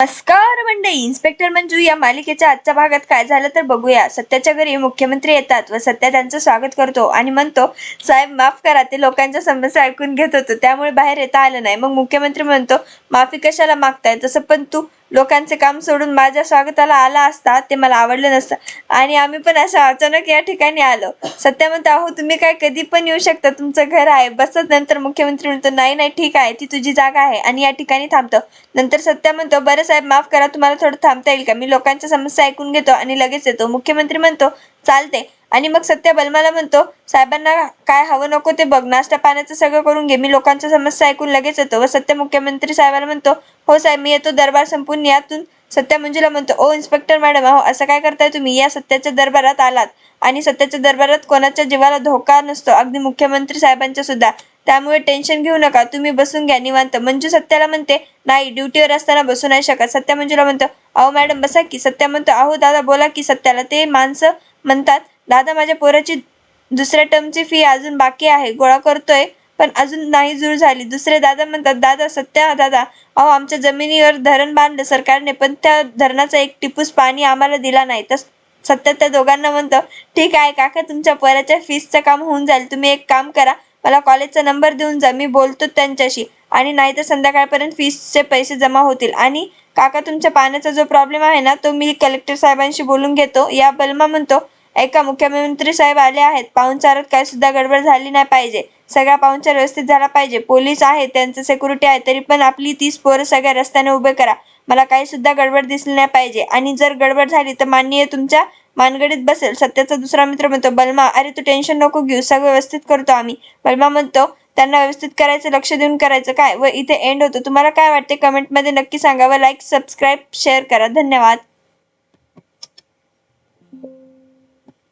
नमस्कार मंडळी. इन्स्पेक्टर मंजू या मालिकेच्या आजच्या भागात काय झालं तर बघूया. सत्याच्या घरी मुख्यमंत्री येतात व सत्या त्यांचं स्वागत करतो आणि म्हणतो साहेब माफ करा ते लोकांच्या समस्या ऐकून घेत होतो. त्यामुळे बाहेर येता आलं नाही. मग मुख्यमंत्री म्हणतो माफी कशाला मागताय? तसं पण तू लोकांचे काम सोडून माझ्या स्वागताला आला असता ते मला आवडलं नसतं. आणि आम्ही पण असं अचानक या ठिकाणी आलो. सत्या म्हणतो अहो तुम्ही काय कधी पण येऊ शकता. तुमचं घर आहे. बसत नंतर मुख्यमंत्री म्हणतो नाही नाही ठीक आहे. ती तुझी जागा आहे. आणि या ठिकाणी थांबतो. नंतर सत्या म्हणतो बरं साहेब माफ करा. तुम्हाला थोडं थांबता येईल का? मी लोकांच्या समस्या ऐकून घेतो आणि लगेच येतो. मुख्यमंत्री म्हणतो चालते आणि मग सत्या बलमाला म्हणतो साहेबांना काय हवं नको ते बघ. नाश्ता पाण्याचं सगळं करून घे. मी लोकांच्या समस्या ऐकून लगेच येतो. व सत्य मुख्यमंत्री साहेबांना म्हणतो हो साहेब मी येतो. दरबार संपून यातून. सत्या मंजूला म्हणतो ओ इन्स्पेक्टर मॅडम अहो असं काय करताय तुम्ही? या सत्याच्या दरबारात आलात आणि सत्याच्या दरबारात कोणाच्या जीवाला धोका नसतो. अगदी मुख्यमंत्री साहेबांच्या सुद्धा. त्यामुळे टेन्शन घेऊ नका. तुम्ही बसून घ्या निवांत. मंजू सत्याला म्हणते नाही ड्युटीवर असताना बसू नाही शकत. सत्या मंजूला म्हणतो अहो मॅडम बसा की. सत्या म्हणतो अहो दादा बोला की सत्याला. ते माणसं म्हणतात दादा माझ्या पोराची दुसऱ्या टर्मची फी अजून बाकी आहे गोळा करतोय पण अजून नाही जुळ झाली. दुसरे दादा म्हणतात दादा सत्या दादा अहो आमच्या जमिनीवर धरण बांधलं सरकारने पण त्या धरणाचा एक टिपूस पाणी आम्हाला दिला नाही. तर सत्या त्या दोघांना म्हणतो ठीक आहे काका तुमच्या पोराच्या फीसचं काम होऊन जाईल. तुम्ही एक काम करा मला कॉलेजचा नंबर देऊन जा मी बोलतो त्यांच्याशी. आणि नाही तर संध्याकाळपर्यंत फीसचे पैसे जमा होतील. आणि काका तुमच्या पाण्याचा जो प्रॉब्लेम आहे ना तो मी कलेक्टर साहेबांशी बोलून घेतो. या बलमा म्हणतो ऐका मुख्यमंत्री साहेब आले आहेत. पाहुणचारात काय सुद्धा गडबड झाली नाही पाहिजे. सगळा पाहुणचार व्यवस्थित झाला पाहिजे. पोलीस आहे त्यांचं सिक्युरिटी आहे तरी पण आपली तीस पोरं सगळ्या रस्त्याने उभे करा. मला काही सुद्धा गडबड दिसली नाही पाहिजे. आणि जर गडबड झाली तर माननीय तुमच्या मानगडीत बसेल. सत्याचा दुसरा मित्र म्हणतो बलमा अरे तू टेन्शन नको घेऊ. सगळं व्यवस्थित करतो आम्ही. बलमा म्हणतो त्यांना व्यवस्थित करायचं लक्ष देऊन करायचं काय? व इथे एंड होतो. तुम्हाला काय वाटते? कमेंटमध्ये नक्की सांगा व लाईक सबस्क्राईब शेअर करा. धन्यवाद.